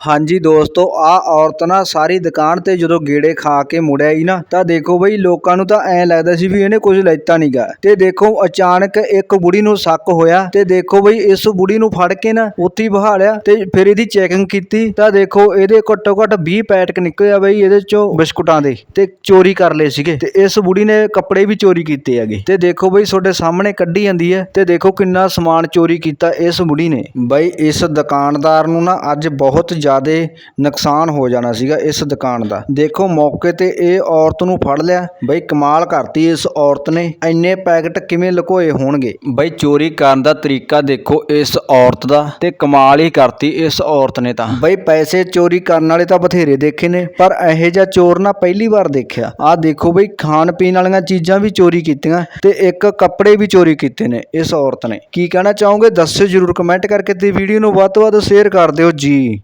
ਹਾਂਜੀ ਦੋਸਤੋ ਆ ਔਰਤ ਨਾ ਸਾਰੀ ਦੁਕਾਨ ਤੇ ਜਦੋਂ ਗੇੜੇ ਖਾ ਕੇ ਮੁੜਿਆ ਹੀ ਨਾ, ਤਾਂ ਦੇਖੋ ਬਈ ਲੋਕਾਂ ਨੂੰ ਤਾਂ ਐ ਲੱਗਦਾ ਸੀ ਵੀ ਇਹਨੇ ਕੁਝ ਲੈਤਾ ਨਹੀਂਗਾ ਤੇ ਦੇਖੋ ਅਚਾਨਕ ਇੱਕ ਬੁੜੀ ਨੂੰ ਸ਼ੱਕ ਹੋਇਆ ਤੇ ਦੇਖੋ ਬਈ ਇਸ ਬੁੜੀ ਨੂੰ ਫੜ ਕੇ ਨਾ ਉੱਥੇ ਬਹਾ ਲਿਆ ਤੇ ਫਿਰ ਇਹਦੀ ਚੈਕਿੰਗ ਕੀਤੀ। ਤਾਂ ਦੇਖੋ ਇਹਦੇ ਘੱਟੋ ਘੱਟ 20 ਪੈਟਕ ਨਿਕਲਿਆ ਬਈ ਇਹਦੇ ਚੋਂ ਬਿਸਕੁਟਾਂ ਦੇ ਤੇ ਚੋਰੀ ਕਰ ਲਏ ਸੀਗੇ। ਤੇ ਇਸ ਬੁੜੀ ਨੇ ਕੱਪੜੇ ਵੀ ਚੋਰੀ ਕੀਤੇ ਹੈਗੇ। ਤੇ ਦੇਖੋ ਬਈ ਤੁਹਾਡੇ ਸਾਹਮਣੇ ਕੱਢੀ ਜਾਂਦੀ ਹੈ ਤੇ ਦੇਖੋ ਕਿੰਨਾ ਸਮਾਨ ਚੋਰੀ ਕੀਤਾ ਇਸ ਬੁੜੀ ਨੇ। ਬਈ ਇਸ ਦੁਕਾਨਦਾਰ ਨੂੰ ਨਾ ਅੱਜ ਬਹੁਤ ਜ਼ਿਆਦਾ ਨੁਕਸਾਨ ਹੋ ਜਾਣਾ ਸੀਗਾ ਇਸ ਦੁਕਾਨ ਦਾ। ਦੇਖੋ ਮੌਕੇ ਤੇ ਇਹ ਔਰਤ ਨੂੰ ਫੜ ਲਿਆ। ਬਈ ਕਮਾਲ ਕਰਤੀ ਇਸ ਔਰਤ ਨੇ। ਇੰਨੇ ਪੈਕਟ ਕਿਵੇਂ ਲੁਕੋਏ ਹੋਣਗੇ? ਬਈ ਚੋਰੀ ਕਰਨ ਦਾ ਤਰੀਕਾ ਦੇਖੋ ਇਸ ਔਰਤ ਦਾ ਤੇ ਕਮਾਲ ਹੀ ਕਰਤੀ ਇਸ ਔਰਤ ਨੇ ਤਾਂ। ਬਈ ਪੈਸੇ ਚੋਰੀ ਕਰਨ ਵਾਲੇ ਤਾਂ ਬਥੇਰੇ ਦੇਖੇ ਨੇ ਪਰ ਇਹੋ ਜਿਹਾ ਚੋਰ ਨਾ ਪਹਿਲੀ ਵਾਰ ਦੇਖਿਆ। ਆਹ ਦੇਖੋ ਬਈ ਖਾਣ ਪੀਣ ਵਾਲੀਆਂ ਚੀਜ਼ਾਂ ਵੀ ਚੋਰੀ ਕੀਤੀਆਂ ਤੇ ਇੱਕ ਕੱਪੜੇ ਵੀ ਚੋਰੀ ਕੀਤੇ ਨੇ ਇਸ ਔਰਤ ਨੇ। ਕੀ ਕਹਿਣਾ ਚਾਹੋਗੇ? ਦੱਸਿਓ ਜਰੂਰ ਕਮੈਂਟ ਕਰਕੇ ਤੇ ਵੀਡੀਓ ਨੂੰ ਵੱਧ ਤੋਂ ਵੱਧ ਸ਼ੇਅਰ ਕਰ ਦਿਓ। ਜੀ।